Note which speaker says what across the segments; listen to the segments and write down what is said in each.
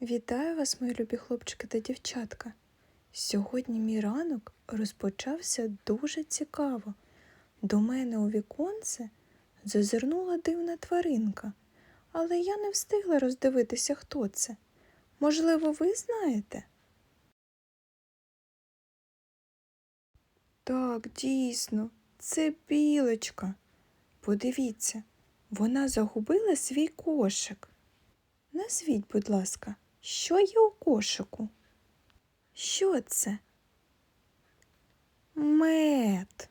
Speaker 1: Вітаю вас, мої любі хлопчики та дівчатка. Сьогодні мій ранок розпочався дуже цікаво. До мене у віконце зазирнула дивна тваринка, але я не встигла роздивитися, хто це. Можливо, ви знаєте? Так, дійсно, це білочка. Подивіться, вона загубила свій кошик. Назвіть, будь ласка, що є у кошику? Що це? Мед.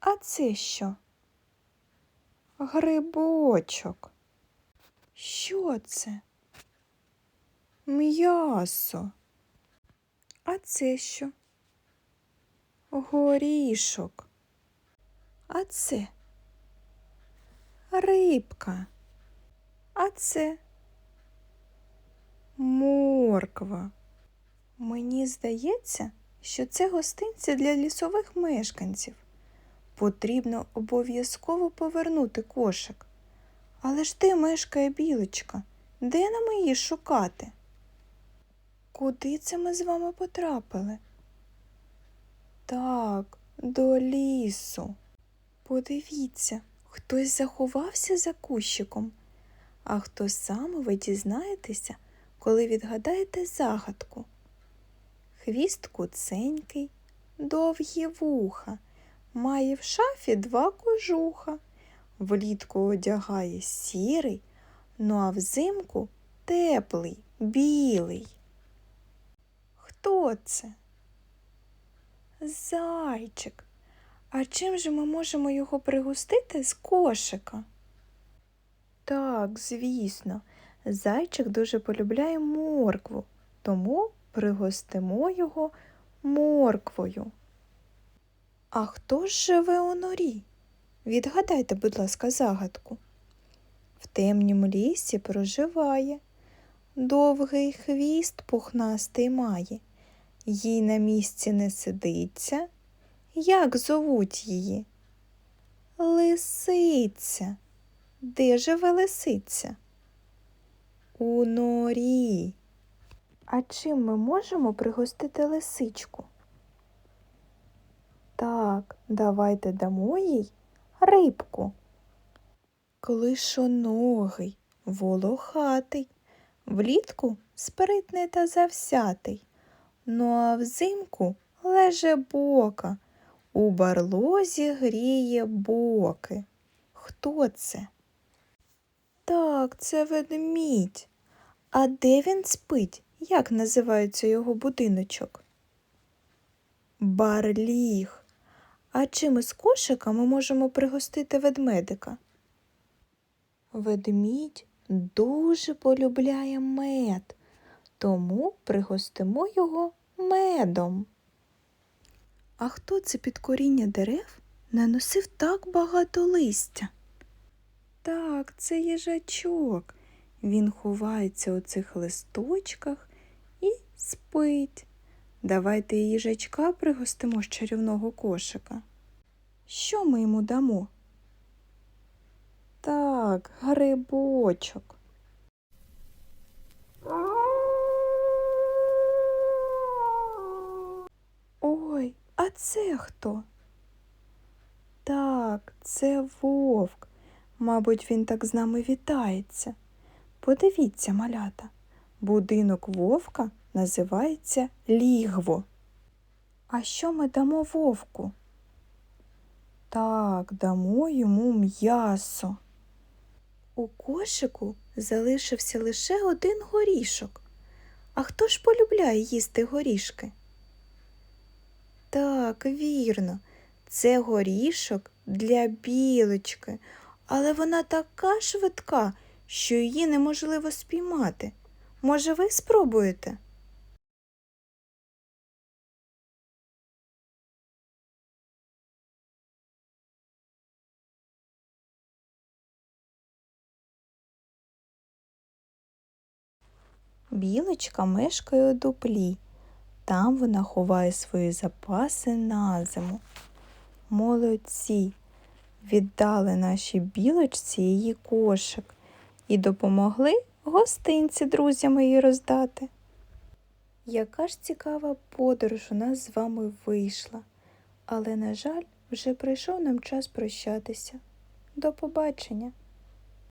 Speaker 1: А це що? Грибочок. Що це? М'ясо. А це що? Горішок. А це? Рибка. А це? Морква. Мені здається, що це гостинці для лісових мешканців. Потрібно обов'язково повернути кошик. Але ж де мешкає білочка? Де нам її шукати? Куди це ми з вами потрапили? Так, до лісу. Подивіться, хтось заховався за кущиком, а хто саме ви дізнаєтеся, коли відгадаєте загадку. Хвіст куценький, довгі вуха, має в шафі два кожуха, влітку одягає сірий, ну а взимку теплий, білий. Хто це? Зайчик. А чим же ми можемо його пригостити з кошика? Так, звісно, зайчик дуже полюбляє моркву, тому пригостимо його морквою. А хто ж живе у норі? Відгадайте, будь ласка, загадку. В темнім лісі проживає, довгий хвіст пухнастий має, їй на місці не сидиться. Як зовуть її? Лисиця. Де живе лисиця? У норі. А чим ми можемо пригостити лисичку? Так, давайте дамо їй рибку. Клишоногий, волохатий, влітку спритний та завсятий, ну а взимку леже бока, у барлозі гріє боки. Хто це? Так, це ведмідь. А де він спить? Як називається його будиночок? Барліг. А чим із кошика ми можемо пригостити ведмедика? Ведмідь дуже полюбляє мед, тому пригостимо його медом. А хто це під коріння дерев наносив так багато листя? Так, це їжачок. Він ховається у цих листочках і спить. Давайте їжачка пригостимо з чарівного кошика. Що ми йому дамо? Так, грибочок. Ой, а це хто? Так, це вовк. Мабуть, він так з нами вітається. Подивіться, малята, будинок вовка називається лігво. А що ми дамо вовку? Так, дамо йому м'ясо. У кошику залишився лише один горішок. А хто ж полюбляє їсти горішки? Так, вірно, це горішок для білочки, але вона така швидка, що її неможливо спіймати. Може, ви спробуєте? Білочка мешкає у дуплі. Там вона ховає свої запаси на зиму. Молодці! Віддали нашій білочці її кошик і допомогли гостинці друзям її роздати. Яка ж цікава подорож у нас з вами вийшла, але, на жаль, вже прийшов нам час прощатися. До побачення!